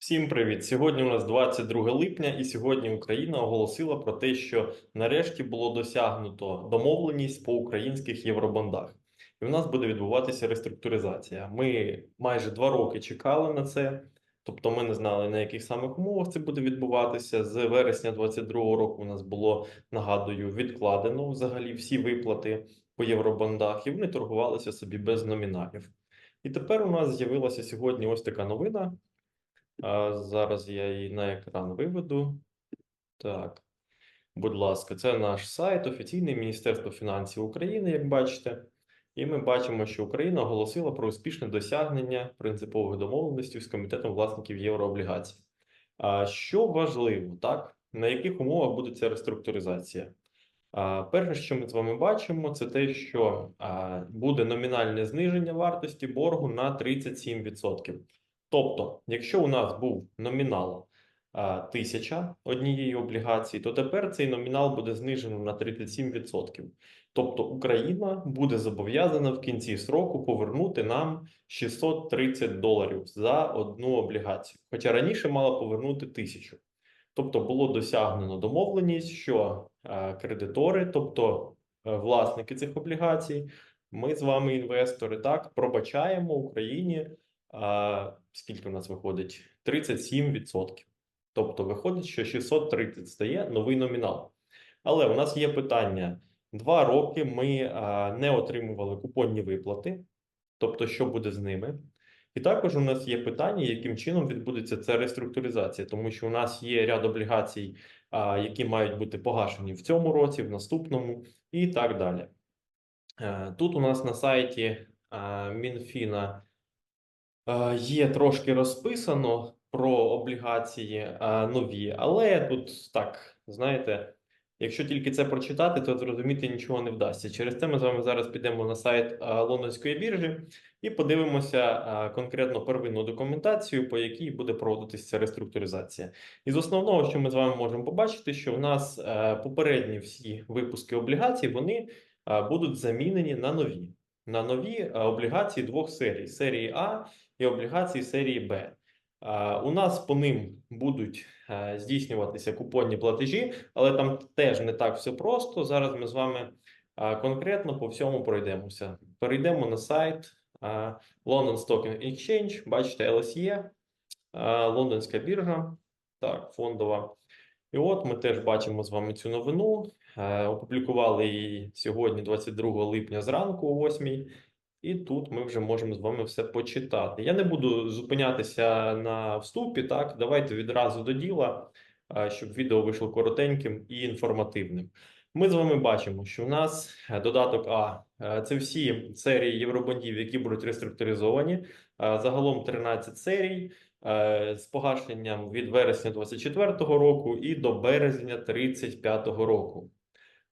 Всім привіт! Сьогодні у нас 22 липня, і сьогодні Україна оголосила про те, що нарешті було досягнуто домовленість по українських євробондах, і в нас буде відбуватися реструктуризація. Ми майже два роки чекали на це, тобто ми не знали на яких самих умовах це буде відбуватися. З вересня 2022 року у нас було нагадую відкладено взагалі всі виплати по євробондах, і вони торгувалися собі без номіналів. І тепер у нас з'явилася сьогодні ось така новина. Зараз я її на екран виведу. Так, будь ласка, це наш сайт, офіційний Міністерство фінансів України, як бачите. І ми бачимо, що Україна оголосила про успішне досягнення принципових домовленостей з комітетом власників єврооблігацій. А що важливо, так? На яких умовах буде ця реструктуризація? А, перше, що ми з вами бачимо, це те, що а, буде номінальне зниження вартості боргу на 37%. Тобто, якщо у нас був номінал а, 1000 однієї облігації, то тепер цей номінал буде знижено на 37%. Тобто Україна буде зобов'язана в кінці сроку повернути нам 630 доларів за одну облігацію. Хоча раніше мала повернути 1000. Тобто було досягнено домовленість, що кредитори, тобто е, власники цих облігацій, ми з вами, інвестори, так пробачаємо Україні. Скільки у нас виходить? 37%. Тобто виходить, що 630 стає новий номінал. Але у нас є питання: два роки ми а, не отримували купонні виплати, тобто, що буде з ними? І також у нас є питання, яким чином відбудеться ця реструктуризація, тому що у нас є ряд облігацій, а, які мають бути погашені в цьому році, в наступному, і так далі. Е, Тут у нас на сайті а, Мінфіна є трошки розписано про облігації е, нові, але тут так, знаєте, якщо тільки це прочитати, то зрозуміти нічого не вдасться. Через це ми з вами зараз підемо на сайт е, Лондонської біржі і подивимося е, конкретно первинну документацію, по якій буде проводитися реструктуризація. Із основного, що ми з вами можемо побачити, що в нас е, попередні всі випуски облігацій вони е, будуть замінені на нові. На нові е, облігації двох серій: серії А і облігації серії Б. У нас по ним будуть е, здійснюватися купонні платежі, але там теж не так все просто. Зараз ми з вами е, конкретно по всьому пройдемося. Перейдемо на сайт е, London Stock Exchange, бачите, LSE, лондонська біржа, так, фондова. І от ми теж бачимо з вами цю новину. Опублікували її сьогодні, 22 липня зранку, о 8 і тут ми вже можемо з вами все почитати. Я не буду зупинятися на вступі, так, давайте відразу до діла, щоб відео вийшло коротеньким і інформативним. Ми з вами бачимо, що в нас додаток А це всі серії євробондів, які будуть реструктуризовані. Загалом 13 серій з погашенням від вересня 2024 року і до березня 2035 року.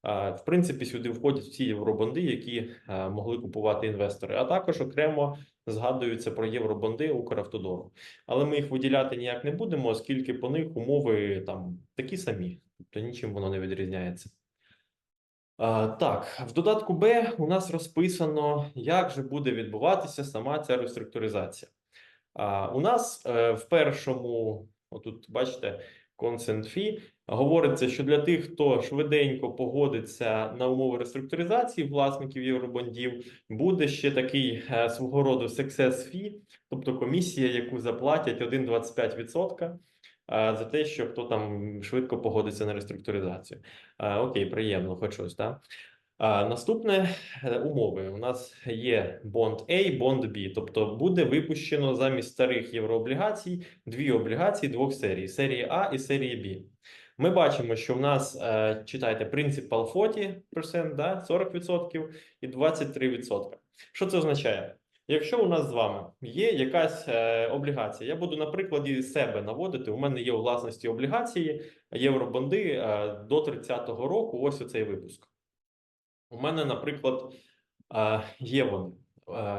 В принципі, сюди входять всі євробонди, які могли купувати інвестори, а також окремо згадуються про євробонди Укравтодору. Але ми їх виділяти ніяк не будемо, оскільки по них умови там такі самі, тобто нічим воно не відрізняється. Так, в додатку Б у нас розписано, як же буде відбуватися сама ця реструктуризація. У нас е, в першому, отут бачите, consent fee, Говориться, що для тих, хто швиденько погодиться на умови реструктуризації власників євробондів, буде ще такий е, свого роду success fee, тобто комісія, яку заплатять 1,25% е, за те, що хто там швидко погодиться на реструктуризацію. Е, окей, приємно, хоч щось, так? А, наступне умови. У нас є бонд A, бонд B, тобто буде випущено замість старих єврооблігацій дві облігації двох серій: серії А і серії B. Ми бачимо, що в нас е, читайте принципал 40%, да, 40% і 23%. Що це означає? Якщо у нас з вами є якась е, облігація, я буду на прикладі себе наводити. У мене є у власності облігації, євробонди е, до 30-го року. Ось оцей випуск. У мене, наприклад, є вони.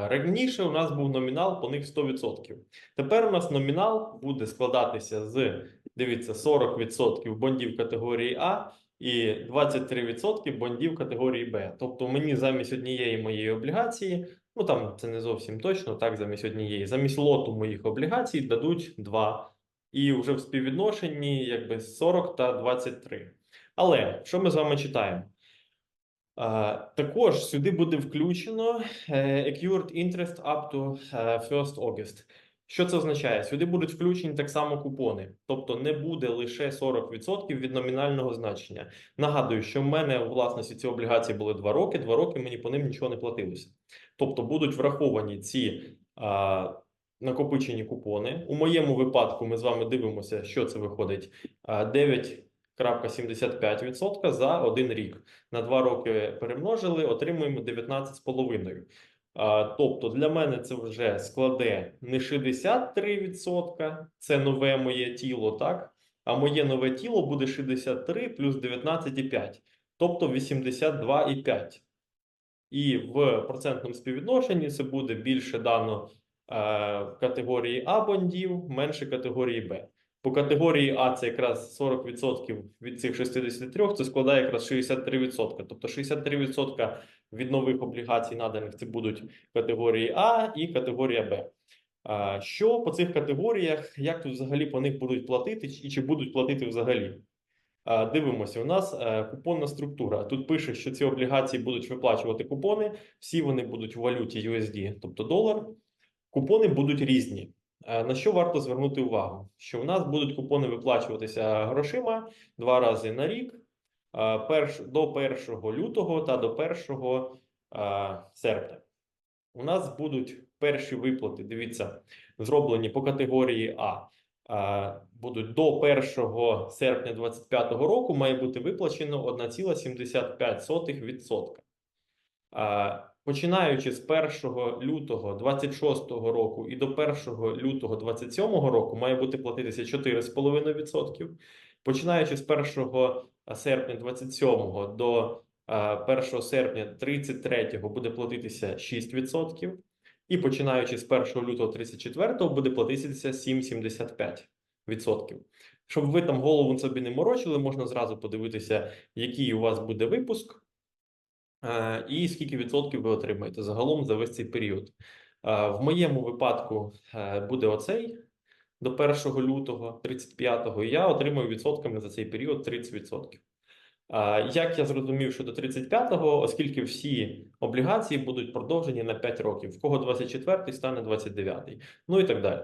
Раніше у нас був номінал по них 100%. Тепер у нас номінал буде складатися з, дивіться, 40% бондів категорії А і 23% бондів категорії Б. Тобто мені замість однієї моєї облігації, ну там це не зовсім точно, так, замість однієї, замість лоту моїх облігацій дадуть два і вже в співвідношенні якби 40 та 23. Але що ми з вами читаємо? Також сюди буде включено е, accrued interest up to е, 1 August. Що це означає? Сюди будуть включені так само купони, тобто не буде лише 40% від номінального значення. Нагадую, що в мене у власності ці облігації були 2 роки, 2 роки мені по ним нічого не платилося. Тобто будуть враховані ці а, накопичені купони. У моєму випадку ми з вами дивимося, що це виходить а, 9,75% за один рік. На 2 роки перемножили, отримуємо 19,5%. Тобто для мене це вже складе не 63%, це нове моє тіло, так? А моє нове тіло буде 63 плюс 19,5, тобто 82,5. І в процентному співвідношенні це буде більше дано е, категорії А бондів, менше категорії Б. По категорії А це якраз 40% від цих 63, це складає якраз 63%. Тобто 63% від нових облігацій наданих це будуть категорії А і категорія Б. Що по цих категоріях, як тут взагалі по них будуть платити, і чи будуть платити взагалі? Дивимося, у нас е, купонна структура. Тут пише, що ці облігації будуть виплачувати купони, всі вони будуть в валюті USD, тобто долар. Купони будуть різні. Е, На що варто звернути увагу? Що у нас будуть купони виплачуватися грошима два рази на рік, е, до 1 лютого та до 1 е, серпня. У нас будуть перші виплати, дивіться, зроблені по категорії А. Будуть до 1 серпня 2025 року має бути виплачено 1,75%. Е, Починаючи з 1 лютого 26 року і до 1 лютого 27 року має бути платитися 4,5%. Починаючи з 1 серпня 27 до е, 1 серпня 33 буде платитися 6%. І починаючи з 1 лютого 34 буде платитися 7,75%. Щоб ви там голову собі не морочили, можна зразу подивитися, який у вас буде випуск. Е, і скільки відсотків ви отримаєте загалом за весь цей період. Е, В моєму випадку е, буде оцей до 1 лютого 35-го, і я отримую відсотками за цей період 30%. Е, Як я зрозумів, що до 35-го, оскільки всі облігації будуть продовжені на 5 років, в кого 24-й стане 29-й, ну і так далі.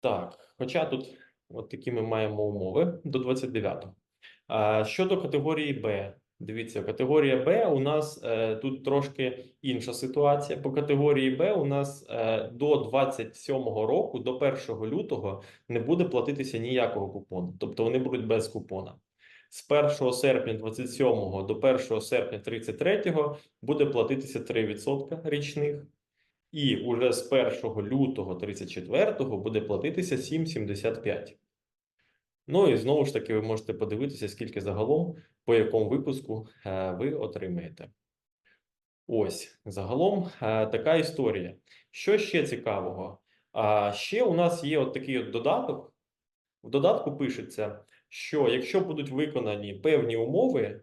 Так, хоча тут от такі ми маємо умови до 29-го. Е, Щодо категорії Б, Дивіться, категорія Б у нас е, тут трошки інша ситуація. По категорії Б у нас е, до 27 року, до 1 лютого, не буде платитися ніякого купону. Тобто вони будуть без купона. З 1 серпня 27 до 1 серпня 33 буде платитися 3% річних. І уже з 1 лютого 34 буде платитися 7,75. Ну і знову ж таки, ви можете подивитися, скільки загалом, по якому випуску е, ви отримаєте. Ось, загалом е, така історія. Що ще цікавого? Ще у нас є от такий от додаток. В додатку пишеться, що якщо будуть виконані певні умови,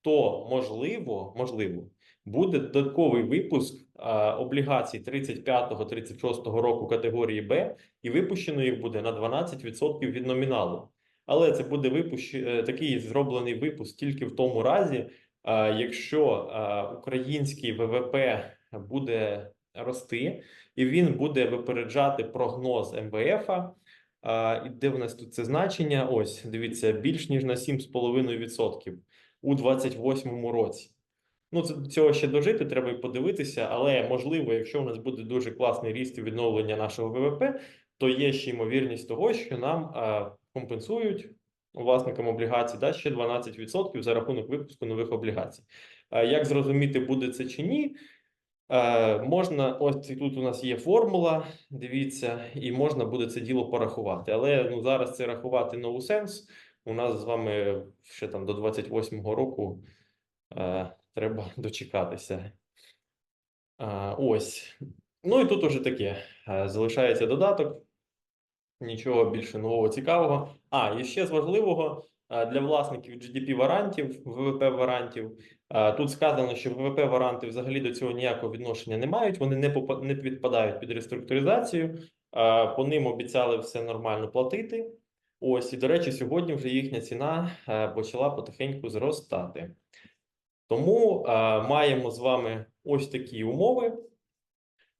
то можливо, можливо, буде додатковий випуск а, облігацій 35-36 року категорії Б, і випущено їх буде на 12% від номіналу. Але це буде випущ... е, такий зроблений випуск тільки в тому разі, якщо український ВВП буде рости, і він буде випереджати прогноз МВФ. І де в нас тут це значення? Ось, дивіться, більш ніж на 7,5% у 28 році. Ну, це цього ще дожити, треба і подивитися, але можливо, якщо у нас буде дуже класний ріст і відновлення нашого ВВП, то є ще ймовірність того, що нам компенсують власникам облігацій да, ще 12% за рахунок випуску нових облігацій. Як зрозуміти, буде це чи ні? Можна, ось тут у нас є формула, дивіться, і можна буде це діло порахувати. Але ну, зараз це рахувати no сенс. У нас з вами ще там до 28-го року е, треба дочекатися. Е, ось. Ну і тут уже таке. Залишається додаток. Нічого більше нового цікавого. А, і ще з важливого для власників GDP-варантів, ВВП-варантів. Е, Тут сказано, що ВВП-варанти взагалі до цього ніякого відношення не мають, вони не не підпадають під реструктуризацію. По ним обіцяли все нормально платити. Ось, і, до речі, сьогодні вже їхня ціна почала потихеньку зростати. Тому маємо з вами ось такі умови.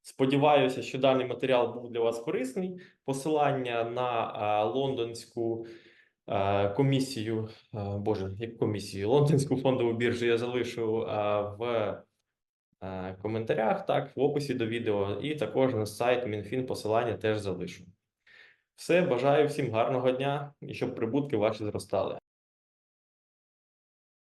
Сподіваюся, що даний матеріал був для вас корисний. Посилання на лондонську комісію, боже, яку комісію? Лондонську фондову біржу я залишу в коментарях, так, в описі до відео, і також на сайт Мінфін посилання теж залишу. Все, бажаю всім гарного дня і щоб прибутки ваші зростали.